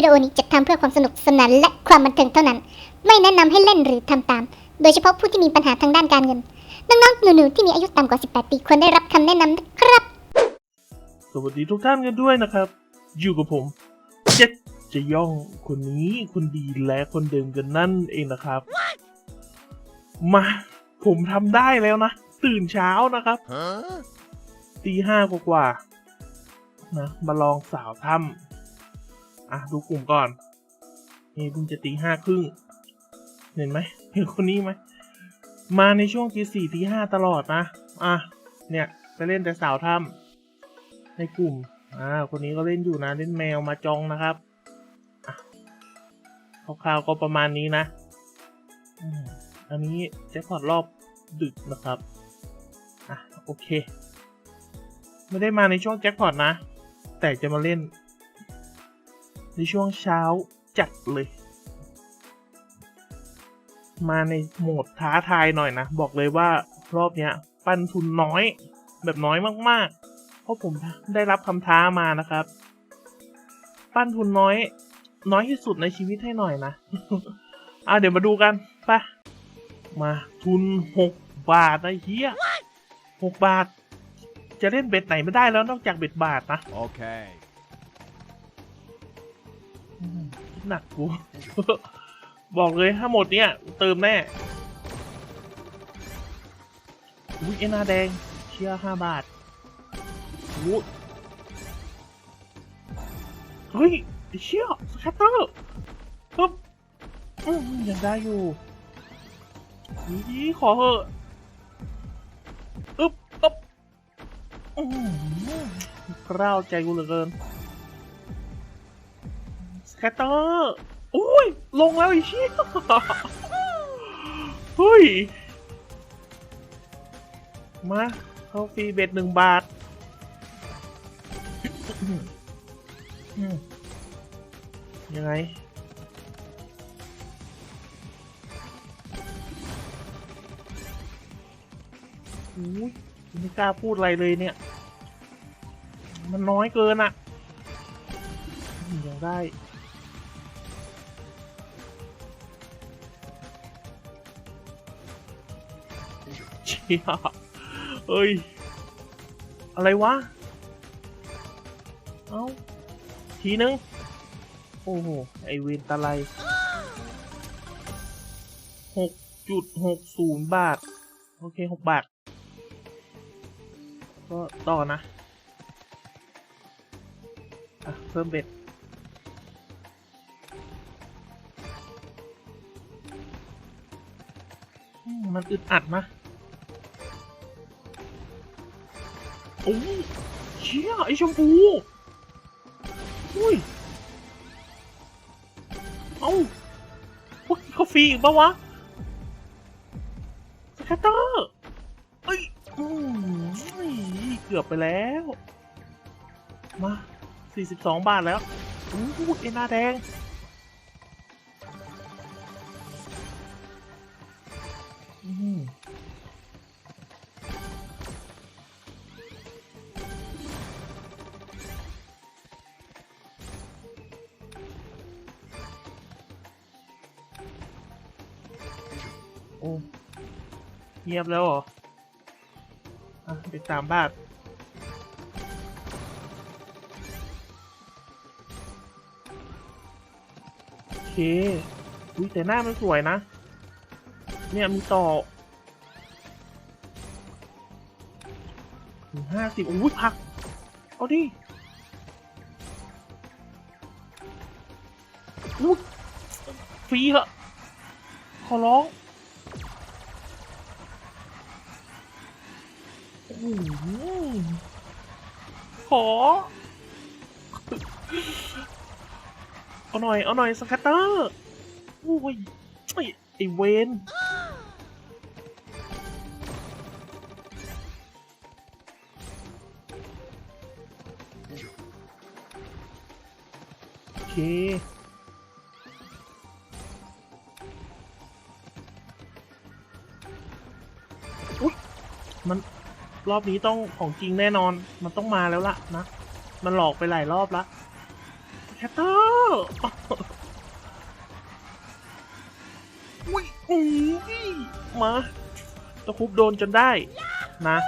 วิดีโอนี้จัดทำเพื่อความสนุกสนานและความบันเทิงเท่านั้น ไม่แนะนำให้เล่นหรือทำตาม โดยเฉพาะผู้ที่มีปัญหาทางด้านการเงิน น้องๆ หนูๆ ที่มีอายุต่ำกว่า 18 ปีควรได้รับคำแนะนำนะครับ สวัสดีทุกท่านกันด้วยนะครับ อยู่กับผมเจ็ดจะย่องคนนี้คนดีและคนเดิมกันนั่นเองนะครับ มา ผมทำได้แล้วนะ ตื่นเช้านะครับตีห้ากว่าๆนะมาลองสาวถ้ำ อะดูกลุ่มก่อนนี่เพิ่งจะตีห้าครึ่งเห็นไหมเห็นคนนี้ไหมมาในช่วงตีสี่ตีห้าตลอดนะอะเนี่ยไปเล่นแต่สาวถ้ำในกลุ่มอ่าคนนี้ก็เล่นอยู่นะเล่นแมวมาจองนะครับอะคร่าวๆก็ประมาณนี้นะอันนี้แจ็คพอตรอบดึกนะครับอะโอเค ไม่ได้มาในช่วงแจ็คพอตนะ แต่จะมาเล่น ในช่วงเช้าจัดเลย มาในโหมดท้าทายหน่อยนะ บอกเลยว่ารอบเนี้ย ปันทุนน้อย แบบน้อยมากๆ เพราะผมได้รับคำท้ามานะครับ ปั้นทุนน้อย น้อยที่สุดในชีวิตให้หน่อยนะ อะเดี๋ยวมาดูกันไปมาทุนหกบาทไอ้เหี้ยหกบาท จะเล่นเบ็ดไหนไม่ได้แล้วนอกจากเบ็ดบาทนะ Okay. อื หนักกู บอกเลยถ้าหมดเนี่ย เติมแน่อุ้ยเอ็นาแดง เชียร์ห้าบาทอู้เฮ้ยเชี่ยสแคตเตอร์ปึ๊บอืมยังได้อยู่นี่ขอเหอะอึ๊บอึ๊บอืมกล้าวใจกูเหลือเกิน แคตเตอร์อุ้ย ลงแล้วไอ้เชี่ยเฮ้ย มาเข้าฟรีเบ็ดหนึ่งบาท ยังไง อุ้ยไม่กล้าพูดอะไรเลยเนี่ย มันน้อยเกินอะอืมยังได้ เชี่ยเอ้ย อะไรวะ เอ้า ทีนึง โอ้โห ไอเวนตะไลหกจุดหกศูนย์บาท โอเคหกบาท ก็ต่อนะอะเพิ่มเบ็ดมมันอึดอัดนะ โอ้ยเชี่ยไอชมพูอุ้ย เอ้าพวกเขาฟรีอีกปะวะสแคตเตอร์เอ้ยอืมเกือบไปแล้ว มา 42 บาทแล้วอู้หูเอ็นหนาแดง โอ้เงียบแล้วเหรออะไปสามบ้าทโอเคอุ้ยแต่หน้ามันสวยนะ เนี่ยมีต่อถึงห้าสิบอุ้ยพัก เอาดิอุ้ยฟรีเหรอขอร้อง โอ้โห ขอ เอาหน่อย เอาหน่อยสแคตเตอร์โอ้ยไอ้เวนโอเคอุ๊ยมัน รอบนี้ต้องของจริงแน่นอน มันต้องมาแล้วล่ะนะ มันหลอกไปหลายรอบละแคตเตอร์อุ้ยอุ้ยมาตะคุบโดนจนได้นะ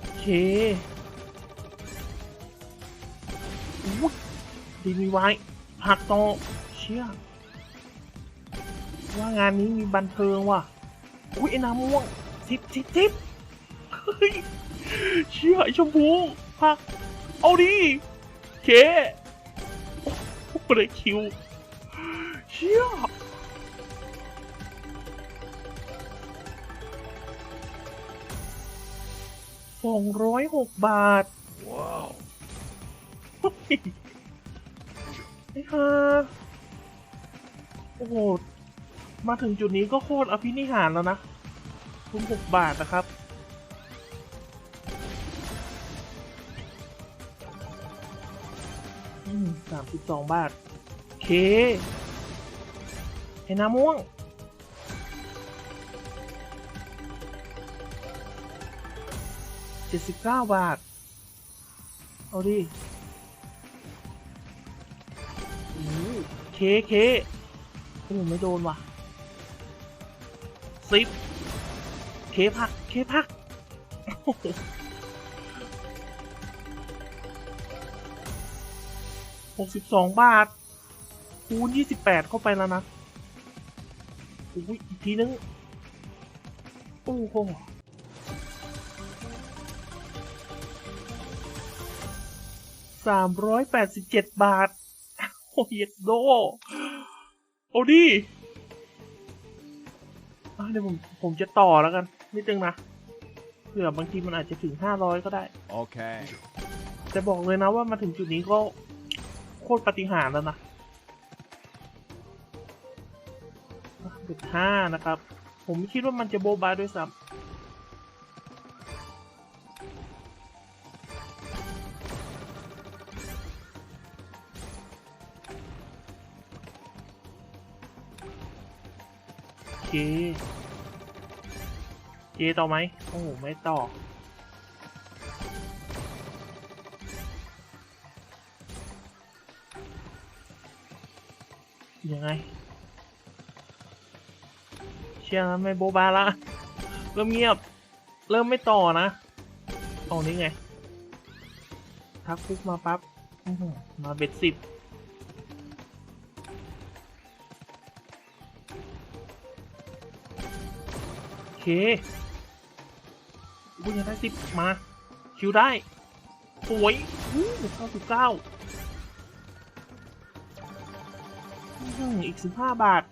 โอเคดีมีไว้หักต่อเชี่ย ว่างานนี้มีบันเทิงว่ะ อุ้ยไอ้น้ำม่วงทิปทิปทิปเฮ้ยเชี่ยไอ้ชมพูพัก เอาดิเคโอ้โหเบรคิวเชี่ยสองร้อยหกบาท ว้าวไอ้ห่าโอ้โห มาถึงจุดนี้ก็โคตรอภินิหารแล้วนะทุนหกบาทนะครับ สามสิบสองบาท เค ไอ้น้ำม่วง เจ็ดสิบเก้าบาท เอาดิโอ้เค เคโอ้ไม่โดนว่ะ ซิป เคพัก เคพัก หกสิบสองบาท คูณยี่สิบแปดเข้าไปแล้วนะอุ้ยอีกทีนึง โอ้โหสามร้อยแปดสิบเจ็ดบาท โอ้ยโดโอ้ดิ เดี๋ยวผมผมจะต่อแล้วกันนิดนึงนะเผื่อบางทีมันอาจจะถึงห้าร้อยก็ได้ Okay. แต่บอกเลยนะว่ามาถึงจุดนี้ก็โคตรปาฏิหารย์แล้วนะเด็ดห้านะครับ ผมไม่คิดว่ามันจะโบบาด้วยซ้ำ เคเจต่อไหมโอ้โหไม่ต่อยังไง เชื่อแล้วไม่โบบาละ เริ่มเงียบ เริ่มไม่ต่อนะเอานี้ไง ทักคุกมาปั๊บมาเบ็ดสิบ เคอุ้ยยังได้สิบมา คิวได้ สวยอู้เก้าสิบเก้าอีกสิบห้าบาท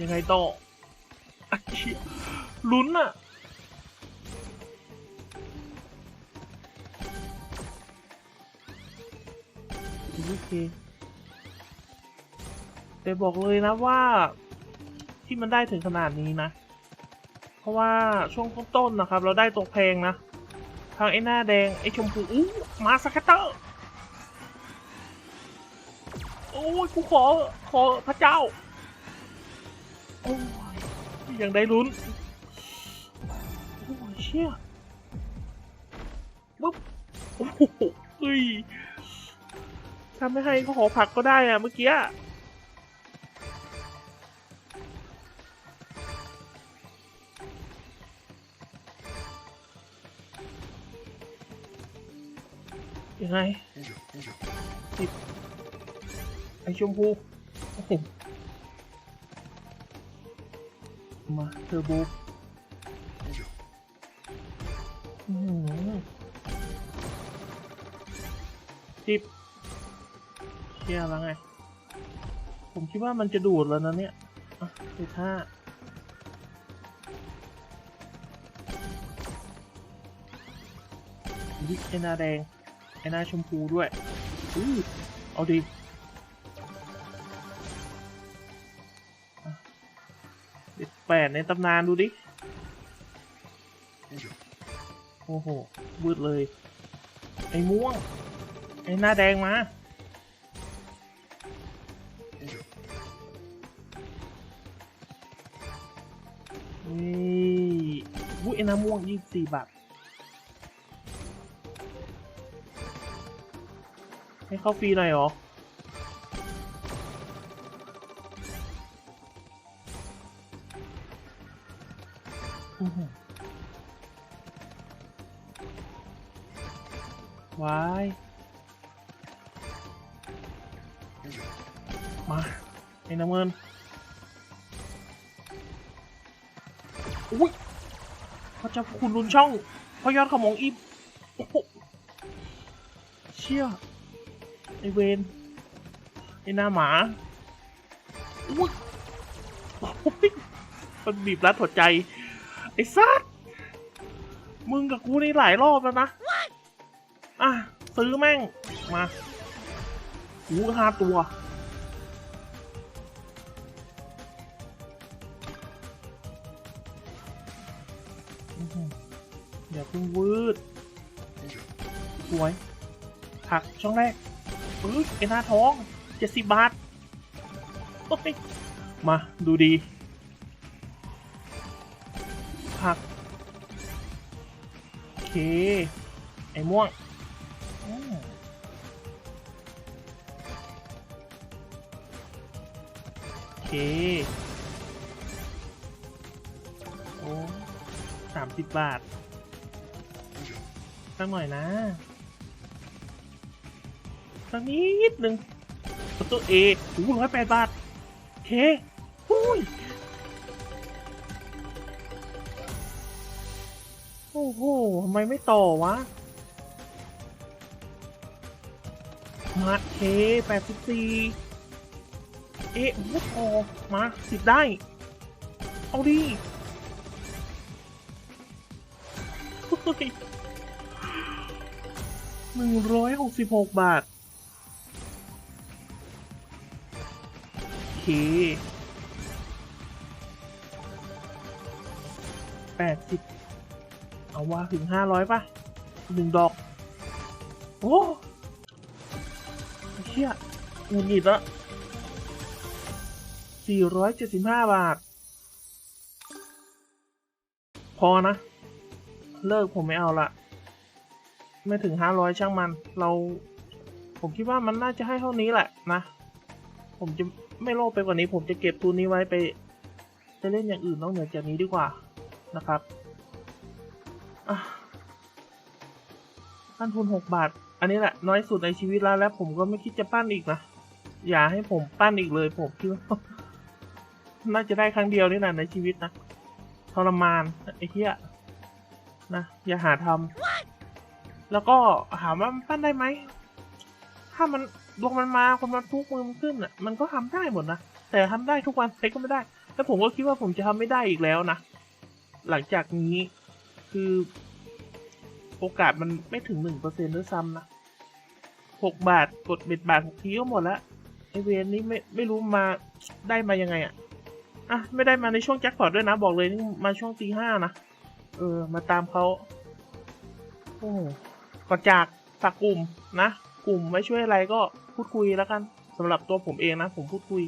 ยังไงต่อลุ้นอะ เคแต่บอกเลยนะว่าที่มันได้ถึงขนาดนี้นะ เพราะว่าช่วงต้นๆนะครับ เราได้ตกแพงนะ ทางไอ้หน้าแดง ไอ้ชมพูอู้มาสกัตเตอร์โอ้ยกูขอขอพระเจ้าโอ้ยยังได้ลุ้นโอ้ยเชี่ยปึ๊บโอ้โหเฮ้ย ทำไม่ให้ก็ขอผักก็ได้อะเมื่อกี้ยังไงสิบไอชมพูมาเทอร์โบอื้อหือสิบ เชี่ยแล้วไง ผมคิดว่ามันจะดูดแล้วนะเนี่ยอะสิบห้าวิไอหนาแดงไอหน้าชมพูด้วยอู้เอาดิอะเด็ดแปดในตำนานดูดิ โอ้โหวืดเลย ไอ้ม่วง ไอ้หน้าแดงมา นี่วุ้ยน้ำม่วงยี่สี่บาท ให้เข้าฟรีหน่อยเหรออื้อหือวาย มาไอ้น้ำเงินอุ้ยพระเจ้าคุณลุนช่องพระยอดขมงอีบโอ้โหเชี่ยไอเวนไอหน้าหมาอุ้ยโอ้ยมันบีบรัดหัวใจ ไอ้ซัดมึงกับกูนี่หลายรอบแล้วนะอะซื้อแม่ง มาหูห้าตัว วืดสวยผักช่องแรกเอ้ยไอ้หน้าท้องเจ็ดสิบบาทโอ้ยมาดูดี ผัก โอเค ไอ้ม่วงโอเค โอ้สามสิบบาท สักหน่อยนะ สักนิดหนึ่งตัวเอโอ้ร้อยแปดบาทเคอุ้ย โอ้โหทำไมไม่ต่อวะ มาเคแปดสิบสี่เอ๊ะโอ้โหมาสิบได้ เอาดิ หนึ่งร้อยหกสิบหกบาท โอเคแปดสิบเอาว่าถึงห้าร้อยป่ะหนึ่งดอก โอ้เชี่ยเงินอีกแล้วสี่ร้อยเจ็ดสิบห้าบาท พอนะ เลิกผมไม่เอาละ ไม่ถึงห้าร้อยช่างมัน เรา ผมคิดว่ามันน่าจะให้เท่านี้แหละนะ ผมจะไม่โลภไปกว่านี้ ผมจะเก็บทุนนี้ไว้ไป จะเล่นอย่างอื่นนอกเหนือจากนี้ดีกว่านะครับอะปั้นทุนหกบาท อันนี้แหละน้อยสุดในชีวิตแล้วแล้วผมก็ไม่คิดจะปั้นอีกนะ อย่าให้ผมปั้นอีกเลย ผมคิดว่าน่าจะได้ครั้งเดียวนี่แหละในชีวิตนะทรมานไอ้เหี้ยนะ อย่าหาทำ แล้วก็ถามว่ามันปั้นได้ไหม ถ้ามันดวงมันมาคนมันทุกมือมันขึ้นอะ มันก็ทำได้หมดนะ แต่ทำได้ทุกวันใครก็ไม่ได้ แล้วผมก็คิดว่าผมจะทำไม่ได้อีกแล้วนะ หลังจากนี้คือโอกาสมันไม่ถึงหนึ่งเปอร์เซ็นต์ด้วยซ้ำนะหกบาทกดเบ็ดบาทหกทีก็หมดล้วไอเวนนี้ไม่ไม่รู้มาได้มายังไงอะ อะ ไม่ได้มาในช่วงแจ็คพอตด้วยนะ บอกเลยนี่มาช่วงตีห้านะ เออ มาตามเขาโอ้ ก่อนจากฝากกลุ่มนะ กลุ่มไว้ช่วยอะไรก็พูดคุยแล้วกันสำหรับตัวผมเองนะ ผมพูดคุย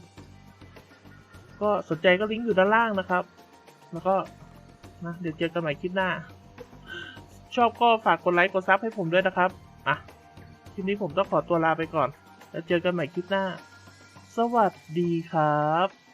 ก็สนใจก็ลิงก์อยู่ด้านล่างนะครับ แล้วก็นะเดี๋ยวเจอกันใหม่คลิปหน้า ชอบก็ฝากกดไลค์กดซับให้ผมด้วยนะครับอะคลิปนี้ผมต้องขอตัวลาไปก่อน แล้วเจอกันใหม่คลิปหน้า สวัสดีครับ